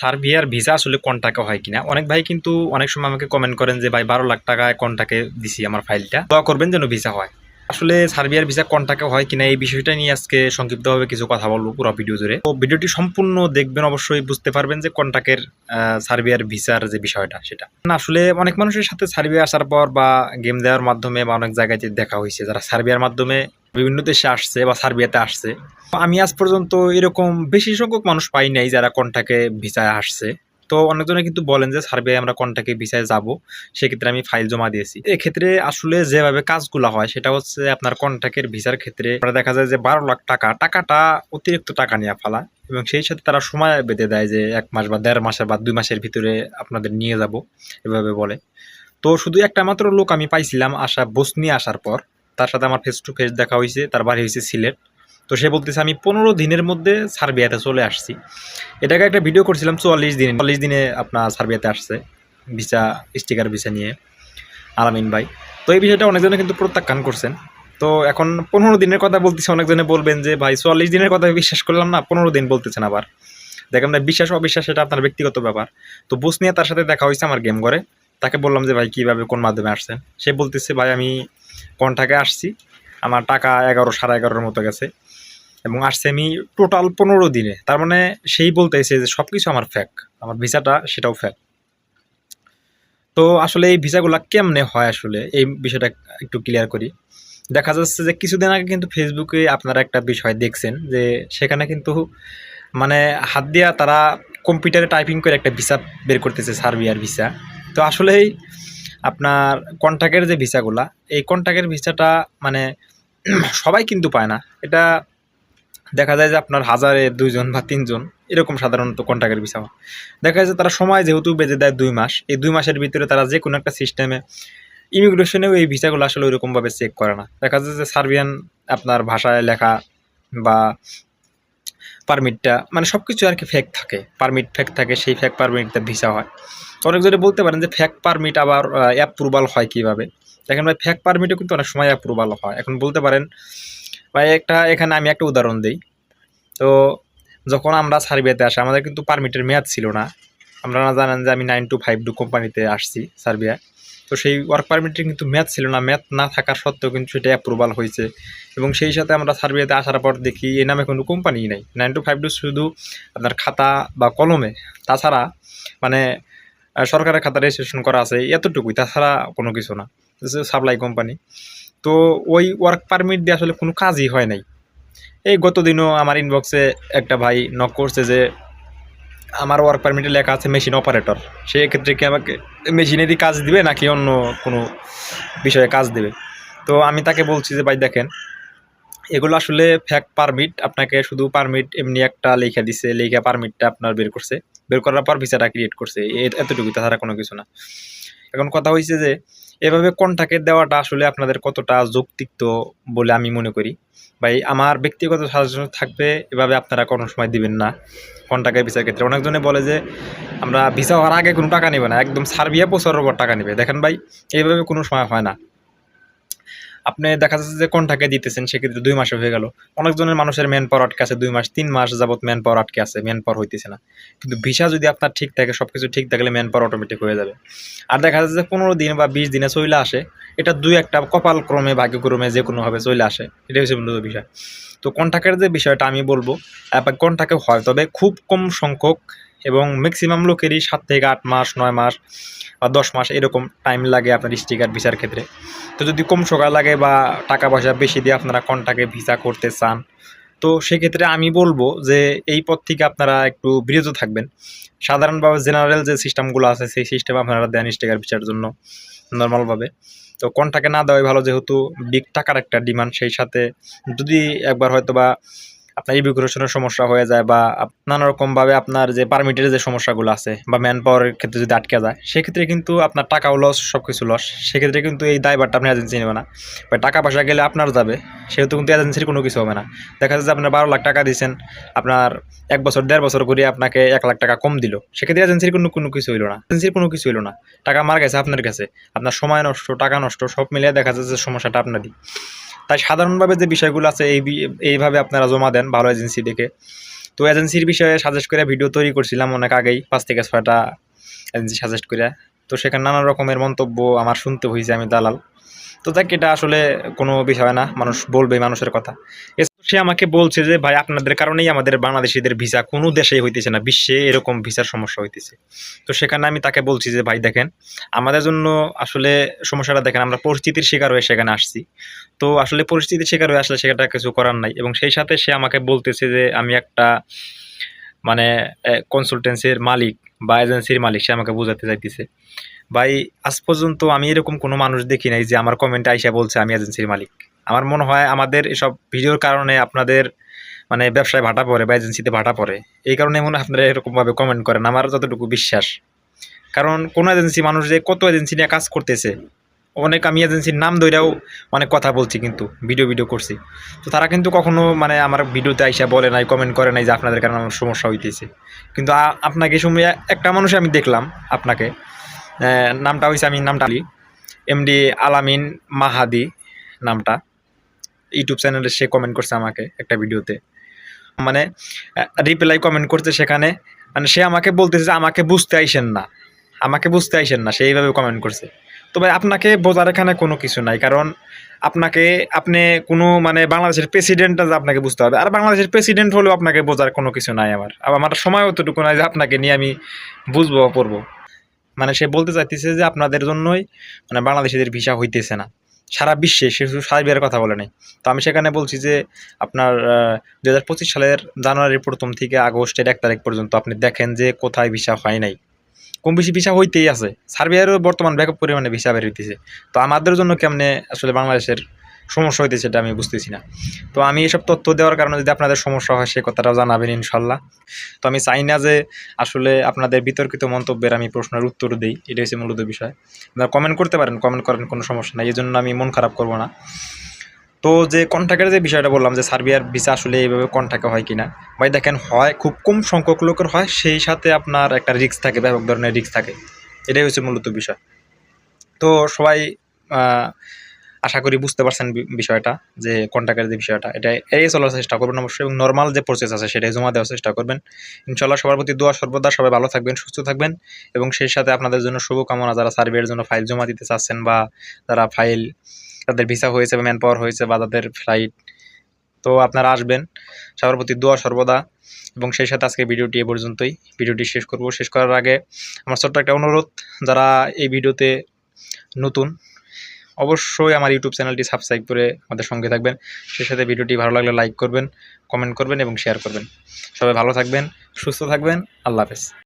সার্বিয়ার ভিসা আসলে কোন টাকা হয় কিনা? অনেক ভাই কিন্তু অনেক সময় আমাকে কমেন্ট করেন যে, ভাই, বারো লাখ টাকায় কোন টাকা দিছি আমার ফাইলটা দোয়া করবেন যেন ভিসা হয়। আসলে সার্বিয়ার ভিসা কোন টাকা হয় কিনা এই বিষয়টা নিয়ে আজকে সংক্ষিপ্তভাবে কিছু কথা বলব পুরো ভিডিও জুড়ে। তো ভিডিওটি সম্পূর্ণ দেখবেন, অবশ্যই বুঝতে পারবেন যে কন্টাকের সার্বিয়ার ভিসার যে বিষয়টা, সেটা। না, আসলে অনেক মানুষের সাথে সার্বিয়া আসার পর বা গেম দেওয়ার মাধ্যমে বা অনেক জায়গায় দেখা হয়েছে, যারা সার্বিয়ার মাধ্যমে বিভিন্ন দেশে আসছে বা সার্বিয়াতে আসছে। আমি আজ পর্যন্ত এরকম বেশি সংখ্যক মানুষ পাই নাই যারা কন্টাকে ভিসায় আসছে। তো অনেকজনে কিন্তু বলেন যে সার্বিয়ায় আমরা কন্টাকে ভিসায় যাব? সেক্ষেত্রে আমি ফাইল জমা দিয়েছি। এক্ষেত্রে আসলে যেভাবে কাজগুলো হয়, সেটা হচ্ছে আপনার কন্টাক্টের ভিসার ক্ষেত্রে দেখা যায় যে, বারো লাখ টাকা, টাকাটা অতিরিক্ত টাকা নিয়ে ফেলা এবং সেই সাথে তারা সময় বেঁধে দেয় যে, এক মাস বা দেড় মাসের বা দুই মাসের ভিতরে আপনাদের নিয়ে যাব, এভাবে বলে। তো শুধু একটা মাত্র লোক আমি পাইছিলাম আসা বসনি আসার পর। তার সাথে আমার ফেস টু ফেস দেখা হয়েছে তার বাড়ি হয়েছে সিলেট। তো সে বলতেছে, আমি পনেরো দিনের মধ্যে সার্বিয়াতে চলে আসছি। এটাকে একটা ভিডিও করছিলাম, চুয়াল্লিশ দিনে চল্লিশ দিনে আপনার সার্বিয়াতে আসছে, ভিসা স্টিকার ভিসা নিয়ে, আলামিন ভাই। তো এই বিষয়টা অনেকজনে কিন্তু প্রত্যাখ্যান করছেন। তো এখন পনেরো দিনের কথা বলতেছে, অনেকজনে বলবেন যে, ভাই, চুয়াল্লিশ দিনের কথা বিশ্বাস করলাম না, পনেরো দিন বলতেছেন আবার। দেখেন না বিশ্বাস, অবিশ্বাস সেটা আপনার ব্যক্তিগত ব্যাপার। তো বুস নিয়ে তার সাথে দেখা হয়েছে আমার গেম করে। তাকে বললাম যে, ভাই, কীভাবে, কোন মাধ্যমে আসছেন? সে বলতেছে, ভাই, আমি কন্টাকে আসছি। আমার টাকা এগারো, সাড়ে এগারোর মতো গেছে। এবং আসছে আমি টোটাল পনেরো দিনে। তার মানে সেই বলতেছে যে সব কিছু আমার ফ্যাক আমার ভিসাটা সেটাও ফ্যাক তো আসলে এই ভিসাগুলো কেমনে হয় আসলে? এই বিষয়টা একটু ক্লিয়ার করি। দেখা যাচ্ছে যে কিছুদিন আগে কিন্তু ফেসবুকে আপনারা একটা বিষয় দেখছেন যে সেখানে কিন্তু মানে হাত দিয়া তারা কম্পিউটারে টাইপিং করে একটা ভিসা বের করতেছে, সার্বিয়ার ভিসা। তো আসলেই আপনার কন্ট্যাক্টের যে ভিসাগুলা, এই কন্ট্যাক্টের ভিসাটা মানে সবাই কিন্তু পায় না। এটা দেখা যায় যে আপনার হাজারে দুইজন বা তিনজন, এরকম সাধারণত কন্ট্যাক্টের ভিসা হয় দেখা যায় যে তারা সময় যেহেতু বেঁধে দেয় দুই মাস, এই দুই মাসের ভিতরে তারা যে কোনো একটা সিস্টেমে ইমিগ্রেশনেও এই ভিসাগুলো আসলে ওইরকমভাবে চেক করে না। দেখা যায় যে সার্বিয়ান আপনার ভাষায় লেখা বা পারমিটটা মানে সব কিছু আর কি ফেক থাকে। পারমিট ফেক থাকে, সেই ফেক পারমিটটা ভিসা হয়। অনেকজনে বলতে পারেন যে ফেক পারমিট আবার অ্যাপ্রুভাল হয় কীভাবে? দেখেন ভাই ফেক পারমিটও কিন্তু অনেক সময় অ্যাপ্রুভাল হয়। এখন বলতে পারেন ভাই, একটা এখানে আমি একটা উদাহরণ দিই। তো যখন আমরা সার্বিয়াতে আসি, আমাদের কিন্তু পারমিটের মেয়াদ ছিল না। আমরা না জানেন যে আমি নাইন টু ফাইভ টু কোম্পানিতে আসছি সার্বিয়ায়। তো সেই ওয়ার্ক পারমিটের কিন্তু ম্যাথ ছিল না। ম্যাথ না থাকার সত্ত্বেও কিন্তু সেটা অ্যাপ্রুভাল হয়েছে। এবং সেই সাথে আমরা সার্বিয়াতে আসার পর দেখি এ নামে কোনো কোম্পানিই নেই। নাইন টু ফাইভ টু শুধু আপনার খাতা বা কলমে। তাছাড়া মানে সরকারের খাতা রেজিস্ট্রেশন করা আছে। এতটুকুই। তাছাড়া কোনো কিছু না। সাপ্লাই কোম্পানি তো ওই ওয়ার্ক পারমিট দিয়ে আসলে কোনো কাজই হয় নাই। এই গত দিনও আমার ইনবক্সে একটা ভাই নক করছে যে, আমার ওয়ার্ক পারমিটে লেখা আছে মেশিন অপারেটর সেই ক্ষেত্রে কি আমাকে মেশিনেরই কাজ দিবে নাকি অন্য কোনো বিষয়ে কাজ দেবে? তো আমি তাকে বলছি যে, ভাই, দেখেন, এগুলো আসলে ফ্যাক পারমিট আপনাকে শুধু পারমিট এমনি একটা লেখা দিছে, লেখা পারমিটটা আপনার বের করছে। বের করার পর ভিসাটা ক্রিয়েট করছে। এতটুকু তাছাড়া কোনো কিছু না। এখন কথা হয়েছে যে, এভাবে কন্টাকে দেওয়াটা আসলে আপনাদের কতটা যৌক্তিক বলে আমি মনে করি। ভাই, আমার ব্যক্তিগত সাজেশন থাকবে, এভাবে আপনারা কোনো সময় দিবেন না কন্টাকের ভিসার ক্ষেত্রে। অনেকজনে বলে যে, আমরা ভিসা হওয়ার আগে কোনো টাকা নেবে না, একদম সার্বিয়া পৌঁছানোর পর টাকা নেবে। দেখেন ভাই এইভাবে কোনো সময় হয় না। আপনি দেখা যাচ্ছে যে কন্টাকে দিতেছেন, সেক্ষেত্রে দুই মাসে হয়ে গেল। অনেকজনের মানুষের ম্যান পাওয়ার আটকে আছে দুই মাস, তিন মাস যাবত ম্যান পাওয়ার আটকে আছে ম্যান পাওয়ার হইতেছে না। কিন্তু ভিসা যদি আপনার ঠিক থাকে সব কিছু ঠিক থাকলে ম্যান পাওয়ার অটোমেটিক হয়ে যাবে। আর দেখা যাচ্ছে যে পনেরো দিন বা বিশ দিনে চলে আসে, এটা দুই একটা কপাল ক্রমে, ভাগ্যক্রমে যে কোনোভাবে চলে আসে এটা হচ্ছে মূলত বিষয়। তো কন্ট্যাক্টের যে বিষয়টা আমি বলব কন্ট্যাক্টে হয়, তবে খুব কম সংখ্যক এবং ম্যাক্সিমাম লোকেরই সাত থেকে আট মাস, নয় মাস বা দশ মাস এরকম টাইম লাগে আপনার স্টিকার ভিসার ক্ষেত্রে। তো যদি কম সময় লাগে বা টাকা পয়সা বেশি দিয়ে আপনারা কন্টাকে ভিসা করতে চান, তো সেক্ষেত্রে আমি বলব যে এই পথ থেকে আপনারা একটু বিরত থাকবেন। সাধারণভাবে জেনারেল যে সিস্টেমগুলো আছে, সেই সিস্টেম আপনারা দেন স্টিকার ভিসার জন্য নর্মালভাবে তো কন্টাকে না দেওয়াই ভালো, যেহেতু বিগ টাকার একটা ডিমান্ড সেই সাথে যদি একবার হয়তো বা আপনার ইমিগ্রেশনের সমস্যা হয়ে যায় বা নানা রকমভাবে আপনার যে পারমিটের যে সমস্যাগুলো আছে বা ম্যান পাওয়ারের ক্ষেত্রে যদি আটকে যায়, সেক্ষেত্রে কিন্তু আপনার টাকাও লস সব কিছু লস সেক্ষেত্রে কিন্তু এই দায়ভারটা আপনি এজেন্সি নেবে না। বা টাকা পয়সা গেলে আপনার যাবে, সেহেতু কিন্তু এজেন্সির কোনো কিছু হবে না। দেখা যাচ্ছে আপনার বারো লাখ টাকা দিয়েছেন, আপনার এক বছর, দেড় বছর করে আপনাকে এক লাখ টাকা কম দিল। সেক্ষেত্রে এজেন্সির কোনো কোনো কিছু হইল না। এজেন্সির কোনো কিছু হইল না। টাকা মার গেছে আপনার কাছে। আপনার সময় নষ্ট, টাকা নষ্ট, সব মিলিয়ে দেখা যাচ্ছে সমস্যাটা আপনারই। তাই সাধারণভাবে যে বিষয়গুলো আছে এই এইভাবে আপনারা জমা দেন ভালো এজেন্সি দেখে তো এজেন্সির বিষয়ে সাজেস্ট করে ভিডিও তৈরি করছিলাম অনেক আগেই, পাঁচ থেকে ছয়টা এজেন্সি সাজেস্ট করে। তো সেখানে নানা রকমের মন্তব্য আমার শুনতে হয়েছে আমি দালাল। তো দেখ, এটা আসলে কোনো বিষয় না, মানুষ বলবে মানুষের কথা। সে আমাকে বলছে যে, ভাই, আপনাদের কারণেই আমাদের বাংলাদেশিদের ভিসা কোনো দেশেই হইতেছে না, বিশ্বে এরকম ভিসার সমস্যা হইতেছে। তো সেখানে আমি তাকে বলছি যে, ভাই, দেখেন, আমাদের জন্য আসলে সমস্যাটা দেখেন, আমরা পরিস্থিতির শিকার হয়ে সেখানে আসছি। তো আসলে পরিস্থিতির শিকার হয়ে আসলে সেটা কিছু করার নাই এবং সেই সাথে সে আমাকে বলতেছে যে, আমি একটা মানে কনসালটেন্সির মালিক বা এজেন্সির মালিক, সে আমাকে বোঝাতে চাইতেছে ভাই, আজ পর্যন্ত আমি এরকম কোনো মানুষ দেখি নাই যে, আমার কমেন্টে আইসা বলছে, আমি এজেন্সির মালিক। আমার মনে হয় আমাদের এসব ভিডিওর কারণে আপনাদের মানে ব্যবসায় ভাটা পড়ে বা এজেন্সিতে ভাটা পড়ে। এই কারণে মনে হয় আপনারা এরকমভাবে কমেন্ট করেন, আমার যতটুকু বিশ্বাস। কারণ কোনো এজেন্সি মানুষ যে কত এজেন্সি নিয়ে কাজ করতেছে, অনেক আমি এজেন্সির নাম ধরেও অনেক কথা বলছি কিন্তু ভিডিও ভিডিও করছি। তো তারা কিন্তু কখনো মানে আমার ভিডিওতে আইসা বলে নাই কমেন্ট করে নাই যে আপনাদের কারণে আমার সমস্যা হইতেছে। কিন্তু আপনাকে সময় একটা মানুষ আমি দেখলাম আপনাকে নামটা হয়েছে আমি নামটা এমডি আলামিন মাহাদি নামটা। ইউটিউব চ্যানেলে সে কমেন্ট করছে আমাকে একটা ভিডিওতে মানে রিপ্লাই কমেন্ট করছে সেখানে। মানে সে আমাকে বলতেছে যে আমাকে বুঝতে আইসেন না। আমাকে বুঝতে আইসেন না, সে এইভাবে কমেন্ট করছে। তো ভাই, আপনাকে বোঝার এখানে কোনো কিছু নাই, কারণ আপনাকে, আপনি কোনো মানে বাংলাদেশের প্রেসিডেন্টটা যে আপনাকে বুঝতে হবে আর বাংলাদেশের প্রেসিডেন্ট হলেও আপনাকে বোঝার কোনো কিছু নাই আমার। আর আমার সময় অতটুকু নাই যে আপনাকে নিয়ে আমি বুঝব, পড়ব। মানে সে বলতে চাইতেছে যে আপনাদের জন্যই মানে বাংলাদেশিদের ভিসা হইতেছে না। সারা বিশ্বে, সে শুধু সার্বিয়ার কথা বলে নাই। তো আমি সেখানে বলছি যে, আপনার দু হাজার পঁচিশ সালের জানুয়ারির প্রথম থেকে আগস্টের এক তারিখ পর্যন্ত আপনি দেখেন যে কোথায় ভিসা হয় নাই। কম বেশি ভিসা হইতেই আছে। সার্বিয়ারও বর্তমান ব্যাপক পরিমাণে ভিসা বের হইতেছে। তো আমাদের জন্য কেমনে আসলে বাংলাদেশের সমস্যা হইতেছে এটা আমি বুঝতেছি না। তো আমি এসব তথ্য দেওয়ার কারণে যদি আপনাদের সমস্যা হয় সে কথাটাও জানাবেন ইনশাল্লাহ। তো আমি চাই না যে আসলে আপনাদের বিতর্কিত মন্তব্যের আমি প্রশ্নের উত্তর দিই এটা হচ্ছে মূলত বিষয়। আপনারা কমেন্ট করতে পারেন কমেন্ট করেন কোনো সমস্যা নাই এই জন্য আমি মন খারাপ করব না। তো যে কন্ট্যাক্টের যে বিষয়টা বললাম, যে সার্বিয়ার ভিসা আসলে এইভাবে কন্ট্যাক্টে হয় কিনা, ভাই দেখেন, হয়, খুব কম সংখ্যক লোকের হয়, সেই সাথে আপনার একটা রিস্ক থাকে, ব্যাপক ধরনের রিস্ক থাকে। এটাই হচ্ছে মূলত বিষয়। তো সবাই আশা করি বুঝতে পারছেন বিষয়টা, যে কন্ট্যাক্টের যে বিষয়টা, এটা এড়িয়ে চলার চেষ্টা করবেন অবশ্যই এবং নর্মাল যে প্রসেস আছে সেটাই জমা দেওয়ার চেষ্টা করবেন। ইনশাল্লাহ সবার প্রতি দোয়া, সর্বদা সবাই ভালো থাকবেন, সুস্থ থাকবেন এবং সেই সাথে আপনাদের জন্য শুভকামনা, যারা সার্ভের জন্য ফাইল জমা দিতে চাচ্ছেন বা যারা ফাইল তাদের ভিসা হয়েছে বা ম্যান পাওয়ার হয়েছে বা তাদের ফ্লাইট তো আপনারা আসবেন। সবার প্রতি দোয়া সর্বদা এবং সেই সাথে আজকে ভিডিওটি এ পর্যন্তই। ভিডিওটি শেষ করব। শেষ করার আগে আমার ছোট্ট একটা অনুরোধ, যারা এই ভিডিওতে নতুন অবশ্যই আমার ইউটিউব চ্যানেলটি সাবস্ক্রাইব করে আমাদের সঙ্গে থাকবেন। সেই সাথে ভিডিওটি ভালো লাগলে লাইক করবেন কমেন্ট করবেন এবং শেয়ার করবেন। সবাই ভালো থাকবেন, সুস্থ থাকবেন। আল্লাহ হাফেজ।